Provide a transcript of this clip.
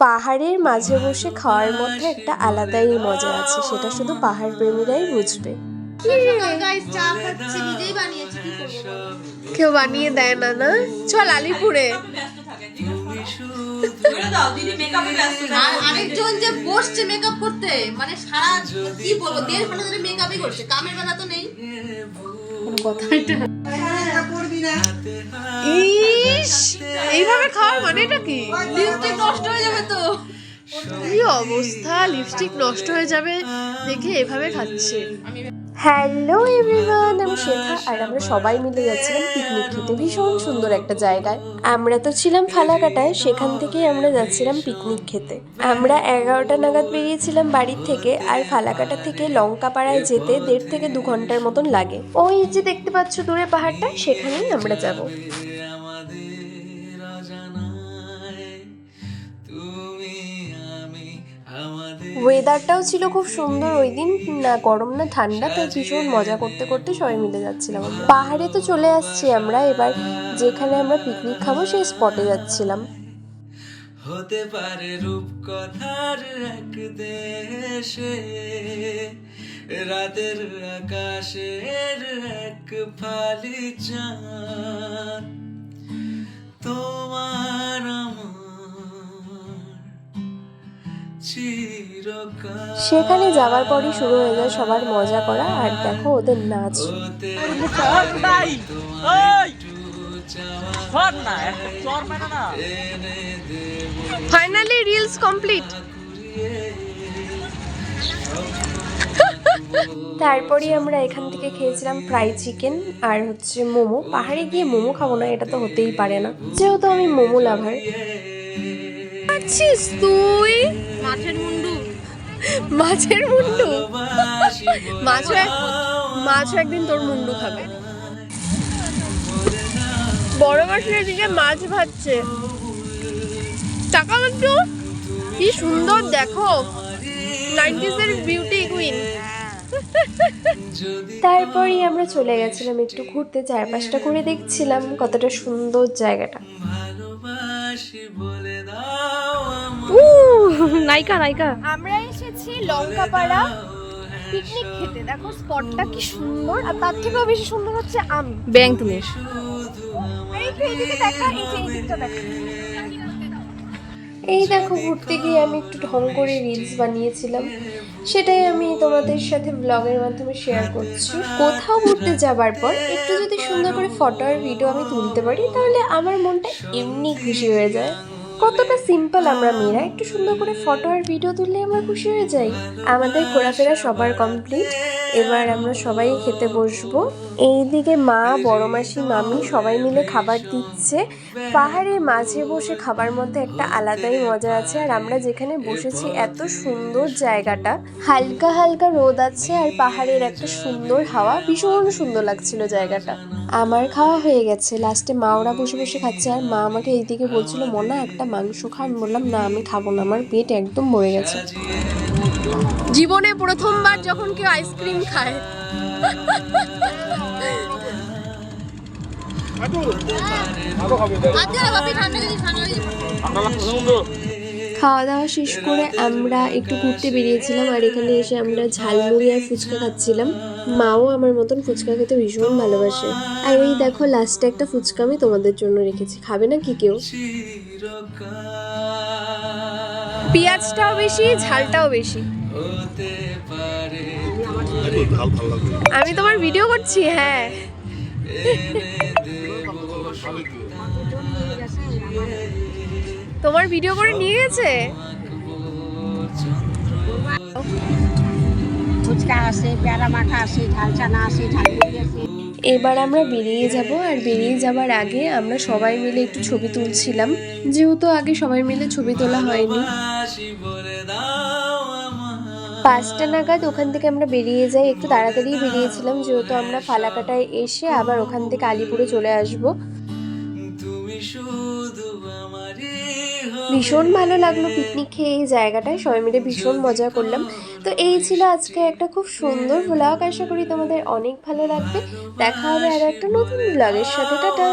পাহাড়ের মাঝে বসে খাওয়ার মধ্যে একটা আলাদাই মজা আছে সেটা শুধু পাহাড় প্রেমীরাই বুঝবে। কেউ বানিয়ে দেয় না না? চল আলিপুরে। আর আরেকজন যে বসছে মেকআপ করতে মানে সারা কি বলব দেড় ঘণ্টা ধরে মেকআপই করছে কামের বেলা তো নেই। ইস এইভাবে খাওয়ার মানেটা কি? লিপস্টিক নষ্ট হয়ে যাবে তো। কি অবস্থা? লিপস্টিক নষ্ট হয়ে যাবে দেখে এভাবে খাচ্ছে। হ্যালো এভরিওয়ান আমি শেখা আর আমরা সবাই মিলে যাচ্ছিলাম পিকনিক খেতে। ভীষণ সুন্দর একটা জায়গায়। আমরা তো ছিলাম ফালাকাটায় সেখান থেকেই আমরা যাচ্ছিলাম পিকনিক খেতে। আমরা এগারোটা নাগাদ বেরিয়েছিলাম বাড়ির থেকে আর ফালাকাটা থেকে লঙ্কাপাড়ায় যেতে দেড় থেকে দু ঘণ্টার মতন লাগে। ওই যে দেখতে পাচ্ছ দূরে পাহাড়টা সেখানেই আমরা যাব। ওয়েদারটাও ছিল খুব সুন্দর, ওই দিন, না, গরম না, ঠান্ডা, তাই ভীষণ মজা করতে করতে সবাই মিলে যাচ্ছিলাম। পাহাড়ে তো চলে আসছি আমরা, এবার যেখানে আমরা পিকনিক খাব সেই স্পটে যাচ্ছিলাম হতে পারে রূপকথার এক দেশে, রাতের আকাশের এক ফালি চাঁদ সেখানে যাওয়ার পরই শুরু হয়ে যায় সবার মজা করা আর দেখো ওদের নাচ। ফাইনালি রিলস কমপ্লিট তারপরে আমরা এখান থেকে খেয়েছিলাম ফ্রাই চিকেন আর হচ্ছে মোমো। পাহাড়ে গিয়ে মোমো খাব না এটা তো হতেই পারে না। যেহেতু আমি মোমো লাভার আছিস তুই? মাছের মুন্ডু। মাছও এক মাছও একদিন তোর মুন্ডু খাবে। বড় মাছের দিকে মাছ ভাজছে। টাকা একটু কি সুন্দর দেখো। নাইনটিস এর বিউটি কুইন। তারপরেই আমরা চলে গেছিলাম একটু ঘুরতে চারপাশটা করে দেখছিলাম কতটা সুন্দর জায়গাটা। নাইকা নাইকা আমরা এসেছি লঙ্কাপাড়া পিকনিক খেতে। দেখো স্পটটা কি সুন্দর আর তার থেকেও বেশি সুন্দর হচ্ছে আমি। ব্যাং তুমি। এই দেখো ঘুরতে গিয়ে আমি একটু ঢং করে রিলস বানিয়েছিলাম। সেটাই আমি তোমাদের সাথে ব্লগের মাধ্যমে শেয়ার করছি। কোথাও ঘুরতে যাবার পর একটু যদি সুন্দর করে ফটো আর ভিডিও আমি তুলতে পারি তাহলে আমার মনটা এমনি খুশি হয়ে যায়। কতটা সিম্পল আমরা মেয়েরা একটু সুন্দর করে ফটো আর ভিডিও তুললে আমরা খুশি হয়ে যাই। আমাদের ঘোরাফেরা সবার কমপ্লিট এবার আমরা সবাই খেতে বসবো। এইদিকে মা, বড় মাসি, মামি সবাই মিলে খাবার দিচ্ছে। পাহাড়ের মাঝে বসে খাবার মধ্যে একটা আলাদাই মজা আছে। আর আমরা যেখানে বসেছি, এত সুন্দর জায়গাটা। হালকা হালকা রোদ আছে আর পাহাড়ের একটা সুন্দর হাওয়া। ভীষণ সুন্দর লাগছিল জায়গাটা। আমার খাওয়া হয়ে গেছে। লাস্টে মা ওরা বসে বসে খাচ্ছে। আর মা আমাকে এইদিকে বলছিল, মনা, একটা মাংস খা। আমি বললাম, না, আমি খাব না। আমার পেট একদম ভরে গেছে। জীবনে প্রথমবার যখন কেউ আইসক্রিম খায়। খাওয়া দাওয়া শেষ করে আমরা একটু ঘুরতে বেরিয়েছিলাম আর এখানে এসে আমরা ঝালমুড়ি আর ফুচকা খাচ্ছিলাম। মাও আমার মতন ফুচকা খেতে ভীষণ ভালোবাসে। আর এই দেখো লাস্টে একটা ফুচকা আমি তোমাদের জন্য রেখেছি। খাবে না কি কেউ? পেঁয়াজটাও বেশি ঝালটাও বেশি। আমি তোমার ভিডিও করছি হ্যাঁ। তোমার ভিডিও করে নিয়ে গেছে? ফুচকা আছে পেয়ারা মাখা আছে ঝালমুড়ি আছে। এবার আমরা বেরিয়ে যাব আর বেরিয়ে যাবার আগে আমরা সবাই মিলে একটু ছবি তুলছিলাম। যেহেতু আগে সবাই মিলে ছবি তোলা হয়নি। পাঁচটা নাগাদ ওখান থেকে আমরা বেরিয়ে যাই। একটু তাড়াতাড়ি বেরিয়েছিলাম, যেহেতু আমরা ফালাকাটায় এসে আবার ওখান থেকে আলিপুরে চলে আসব। ভীষণ ভালো লাগল পিকনিক খেয়ে এই জায়গাটায়, সবাই মিলে ভীষণ মজা করলাম। তো এই ছিল আজকে একটা খুব সুন্দর ব্লগ আশা করি তোমাদের অনেক ভালো লাগবে। দেখা হবে আর একটা নতুন ব্লগের সাথে। টাটা!